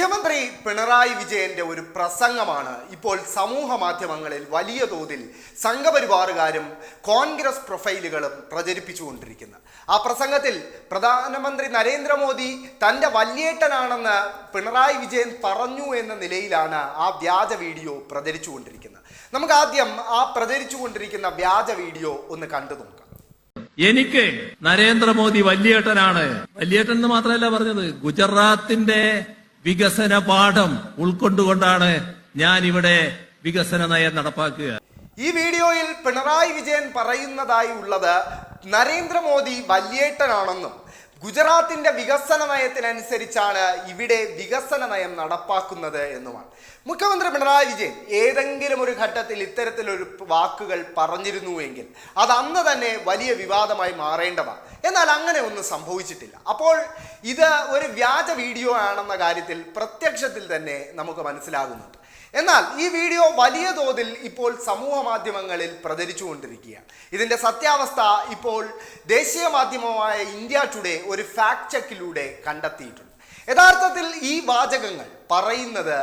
മുഖ്യമന്ത്രി പിണറായി വിജയന്റെ ഒരു പ്രസംഗമാണ്. ഇപ്പോൾ സമൂഹ മാധ്യമങ്ങളിൽ വലിയ തോതിൽ സംഘപരിവാറുകാരും കോൺഗ്രസ് പ്രൊഫൈലുകളും പ്രചരിപ്പിച്ചുകൊണ്ടിരിക്കുന്നത് ആ പ്രസംഗത്തിൽ പ്രധാനമന്ത്രി നരേന്ദ്രമോദി തന്റെ വല്യേട്ടനാണെന്ന് പിണറായി വിജയൻ പറഞ്ഞു എന്ന നിലയിലാണ് ആ വ്യാജ വീഡിയോ പ്രചരിച്ചുകൊണ്ടിരിക്കുന്നത്. നമുക്ക് ആദ്യം ആ പ്രചരിച്ചുകൊണ്ടിരിക്കുന്ന വ്യാജ വീഡിയോ ഒന്ന് കണ്ടു നോക്കാം. എനിക്ക് നരേന്ദ്രമോദി വല്യേട്ടനാണ്. വല്യേട്ടൻ എന്ന് മാത്രമല്ല പറഞ്ഞത്. ഗുജറാത്തിന്റെ വികസന പാഠം ഉൾക്കൊണ്ടുകൊണ്ടാണ് ഞാൻ ഇവിടെ വികസന നയം നടപ്പാക്കുക. ഈ വീഡിയോയിൽ പിണറായി വിജയൻ പറയുന്നതായി ഉള്ളത് നരേന്ദ്രമോദി വല്യേട്ടനാണെന്നും ഗുജറാത്തിന്റെ വികസന നയത്തിനനുസരിച്ചാണ് ഇവിടെ വികസന നയം നടപ്പാക്കുന്നത് എന്നുമാണ്. മുഖ്യമന്ത്രി പിണറായി വിജയൻ ഏതെങ്കിലും ഒരു ഘട്ടത്തിൽ ഇത്തരത്തിലൊരു വാക്കുകൾ പറഞ്ഞിരുന്നുവെങ്കിൽ അത് അന്ന് തന്നെ വലിയ വിവാദമായി മാറേണ്ടതാണ്. എന്നാൽ അങ്ങനെ ഒന്നും സംഭവിച്ചിട്ടില്ല. അപ്പോൾ ഇത് ഒരു വ്യാജ വീഡിയോ ആണെന്ന കാര്യത്തിൽ പ്രത്യക്ഷത്തിൽ തന്നെ നമുക്ക് മനസ്സിലാകുന്നുണ്ട്. എന്നാൽ ഈ വീഡിയോ വലിയ തോതിൽ ഇപ്പോൾ സമൂഹ മാധ്യമങ്ങളിൽ പ്രചരിച്ചുകൊണ്ടിരിക്കുകയാണ്. ഇതിന്റെ സത്യാവസ്ഥ ഇപ്പോൾ ദേശീയ മാധ്യമമായ ഇന്ത്യ ടുഡേ ഒരു ഫാക്ട് ചെക്കിലൂടെ കണ്ടെത്തിയിട്ടുണ്ട്. യഥാർത്ഥത്തിൽ ഈ വാചകങ്ങൾ പറയുന്നത്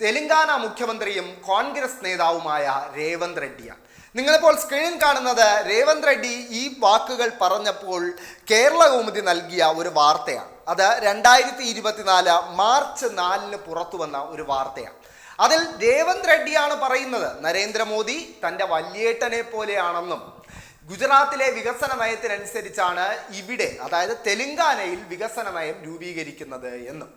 തെലങ്കാന മുഖ്യമന്ത്രിയും കോൺഗ്രസ് നേതാവുമായ രേവന്ത് റെഡ്ഡിയാണ്. നിങ്ങളിപ്പോൾ സ്ക്രീനിൽ കാണുന്നത് രേവന്ത് റെഡ്ഡി ഈ വാക്കുകൾ പറഞ്ഞപ്പോൾ കേരള കൗമുദി നൽകിയ ഒരു വാർത്തയാണ്. അത് രണ്ടായിരത്തി ഇരുപത്തിനാല് മാർച്ച് നാലിന് പുറത്തു വന്ന ഒരു വാർത്തയാണ്. അതിൽ രേവന്ത് റെഡ്ഡിയാണ് പറയുന്നത് നരേന്ദ്രമോദി തന്റെ വല്യേട്ടനെ പോലെയാണെന്നും. ഗുജറാത്തിലെ വികസന നയത്തിനനുസരിച്ചാണ് ഇവിടെ അതായത് തെലുങ്കാനയിൽ വികസന നയം രൂപീകരിക്കുന്നത് എന്നും.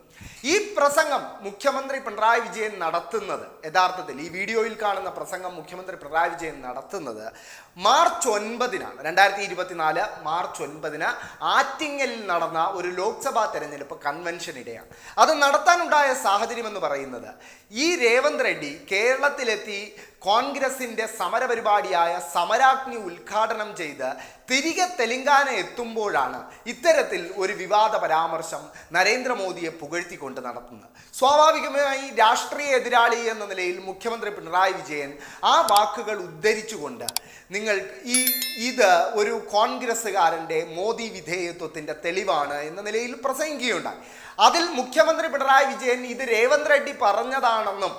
ഈ പ്രസംഗം മുഖ്യമന്ത്രി പിണറായി വിജയൻ നടത്തുന്നത് യഥാർത്ഥത്തിൽ ഈ വീഡിയോയിൽ കാണുന്ന പ്രസംഗം മുഖ്യമന്ത്രി പിണറായി വിജയൻ നടത്തുന്നത് മാർച്ച് ഒൻപതിനാണ്. രണ്ടായിരത്തി ഇരുപത്തിനാല് മാർച്ച് ഒൻപതിന് ആറ്റിങ്ങലിൽ നടന്ന ഒരു ലോക്സഭാ തെരഞ്ഞെടുപ്പ് കൺവെൻഷനിടെയാണ്. അത് നടത്താനുണ്ടായ സാഹചര്യം എന്ന് പറയുന്നത് ഈ രേവന്ത് റെഡ്ഡി കേരളത്തിലെത്തി കോൺഗ്രസിന്റെ സമരപരിപാടിയായ സമരാഗ്നി ഉദ്ഘാടനം ചെയ്ത് തിരികെ തെലങ്കാന എത്തുമ്പോഴാണ് ഇത്തരത്തിൽ ഒരു വിവാദ പരാമർശം നരേന്ദ്രമോദിയെ പുകഴ്ത്തിക്കൊണ്ട് നടത്തുന്നത്. സ്വാഭാവികമായി രാഷ്ട്രീയ എതിരാളി എന്ന നിലയിൽ മുഖ്യമന്ത്രി പിണറായി വിജയൻ ആ വാക്കുകൾ ഉദ്ധരിച്ചുകൊണ്ട് നിങ്ങൾ ഈ ഇത് ഒരു കോൺഗ്രസ്സുകാരന്റെ മോദി വിധേയത്വത്തിന്റെ തെളിവാണ് എന്ന നിലയിൽ പ്രസംഗിക്കുകയുണ്ടായി. അതിൽ മുഖ്യമന്ത്രി പിണറായി വിജയൻ ഇത് രേവന്ത് റെഡ്ഡി പറഞ്ഞതാണെന്നും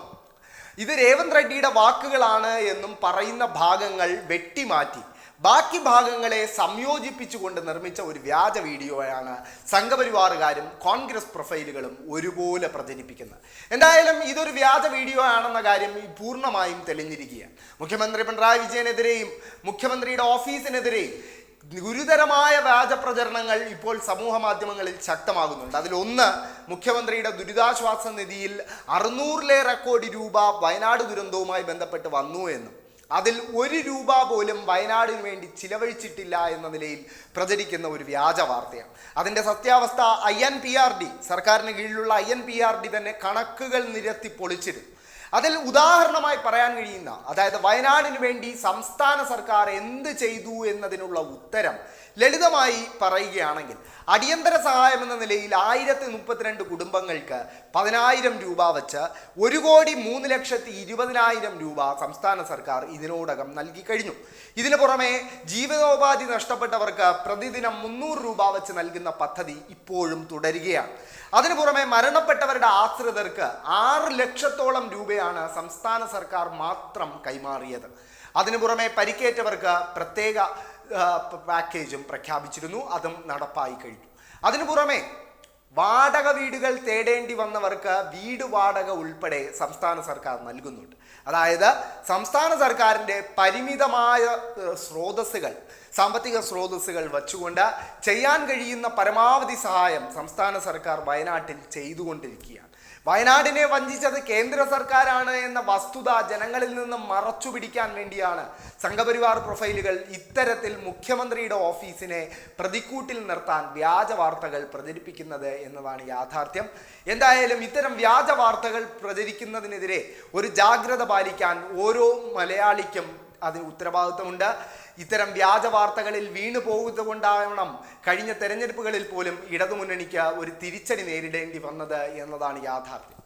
ഇത് രേവന്ത് റെഡ്ഡിയുടെ വാക്കുകളാണ് എന്നും പറയുന്ന ഭാഗങ്ങൾ വെട്ടിമാറ്റി. ബാക്കി ഭാഗങ്ങളെ സംയോജിപ്പിച്ചുകൊണ്ട് നിർമ്മിച്ച ഒരു വ്യാജ വീഡിയോയാണ് സംഘപരിവാറുകാരും കോൺഗ്രസ് പ്രൊഫൈലുകളും ഒരുപോലെ പ്രചരിപ്പിക്കുന്നത്. എന്തായാലും ഇതൊരു വ്യാജ വീഡിയോ ആണെന്ന കാര്യം പൂർണമായും തെളിഞ്ഞിരിക്കുകയാണ്. മുഖ്യമന്ത്രി പിണറായി വിജയനെതിരെയും മുഖ്യമന്ത്രിയുടെ ഓഫീസിനെതിരെയും ഗുരുതരമായ വ്യാജ പ്രചരണങ്ങൾ ഇപ്പോൾ സമൂഹ മാധ്യമങ്ങളിൽ ശക്തമാകുന്നുണ്ട്. അതിലൊന്ന് മുഖ്യമന്ത്രിയുടെ ദുരിതാശ്വാസ നിധിയിൽ അറുന്നൂറിലേറെ കോടി രൂപ വയനാട് ദുരന്തവുമായി ബന്ധപ്പെട്ട് വന്നു എന്നും അതിൽ ഒരു രൂപ പോലും വയനാടിന് വേണ്ടി ചിലവഴിച്ചിട്ടില്ല എന്ന നിലയിൽ പ്രചരിക്കുന്ന ഒരു വ്യാജ വാർത്തയാണ്. അതിന്റെ സത്യാവസ്ഥ I N P R D സർക്കാരിന് കീഴിലുള്ള I N P R D തന്നെ കണക്കുകൾ നിരത്തി പൊളിച്ചിരുന്നു. അതിൽ ഉദാഹരണമായി പറയാൻ കഴിയുന്ന അതായത് വയനാടിന് വേണ്ടി സംസ്ഥാന സർക്കാർ എന്ത് ചെയ്തു എന്നതിനുള്ള ഉത്തരം ലളിതമായി പറയുകയാണെങ്കിൽ അടിയന്തര സഹായം എന്ന നിലയിൽ ആയിരത്തി മുപ്പത്തിരണ്ട് കുടുംബങ്ങൾക്ക് പതിനായിരം രൂപ വച്ച് ഒരു കോടി മൂന്ന് ലക്ഷത്തി ഇരുപതിനായിരം രൂപ സംസ്ഥാന സർക്കാർ ഇതിനോടകം നൽകി കഴിഞ്ഞു. ഇതിനു പുറമെ ജീവിതോപാധി നഷ്ടപ്പെട്ടവർക്ക് പ്രതിദിനം മുന്നൂറ് രൂപ വച്ച് നൽകുന്ന പദ്ധതി ഇപ്പോഴും തുടരുകയാണ്. അതിനു പുറമെ മരണപ്പെട്ടവരുടെ ആശ്രിതർക്ക് ആറ് ലക്ഷത്തോളം രൂപയാണ് സംസ്ഥാന സർക്കാർ മാത്രം കൈമാറിയത്. അതിനു പുറമെ പരിക്കേറ്റവർക്ക് പ്രത്യേക പാക്കേജും പ്രഖ്യാപിച്ചിരുന്നു. അതും നടപ്പായി കഴിഞ്ഞു. അതിനു പുറമെ വാടക വീടുകൾ തേടേണ്ടി വന്നവർക്ക് വീട് വാടക ഉൾപ്പെടെ സംസ്ഥാന സർക്കാർ നൽകുന്നുണ്ട്. അതായത് സംസ്ഥാന സർക്കാരിന്റെ പരിമിതമായ സ്രോതസ്സുകൾ സാമ്പത്തിക സ്രോതസ്സുകൾ വച്ചുകൊണ്ട് ചെയ്യാൻ കഴിയുന്ന പരമാവധി സഹായം സംസ്ഥാന സർക്കാർ വയനാട്ടിൽ ചെയ്തുകൊണ്ടിരിക്കുകയാണ്. വയനാടിനെ വഞ്ചിച്ചത് കേന്ദ്ര സർക്കാരാണ് എന്ന വസ്തുത ജനങ്ങളിൽ നിന്ന് മറച്ചു പിടിക്കാൻ വേണ്ടിയാണ് സംഘപരിവാർ പ്രൊഫൈലുകൾ ഇത്തരത്തിൽ മുഖ്യമന്ത്രിയുടെ ഓഫീസിനെ പ്രതിക്കൂട്ടിൽ നിർത്താൻ വ്യാജ വാർത്തകൾ പ്രചരിപ്പിക്കുന്നത് എന്നതാണ് യാഥാർത്ഥ്യം. എന്തായാലും ഇത്തരം വ്യാജ വാർത്തകൾ പ്രചരിക്കുന്നതിനെതിരെ ഒരു ജാഗ്രത പാലിക്കാൻ ഓരോ മലയാളിക്കും അതിന് ഉത്തരവാദിത്വമുണ്ട്. ഇത്തരം വ്യാജ വാർത്തകളിൽ വീണു പോകുന്നതുകൊണ്ടാവണം കഴിഞ്ഞ തെരഞ്ഞെടുപ്പുകളിൽ പോലും ഇടതുമുന്നണിക്ക് ഒരു തിരിച്ചടി നേരിടേണ്ടി വന്നത് എന്നതാണ് യാഥാർത്ഥ്യം.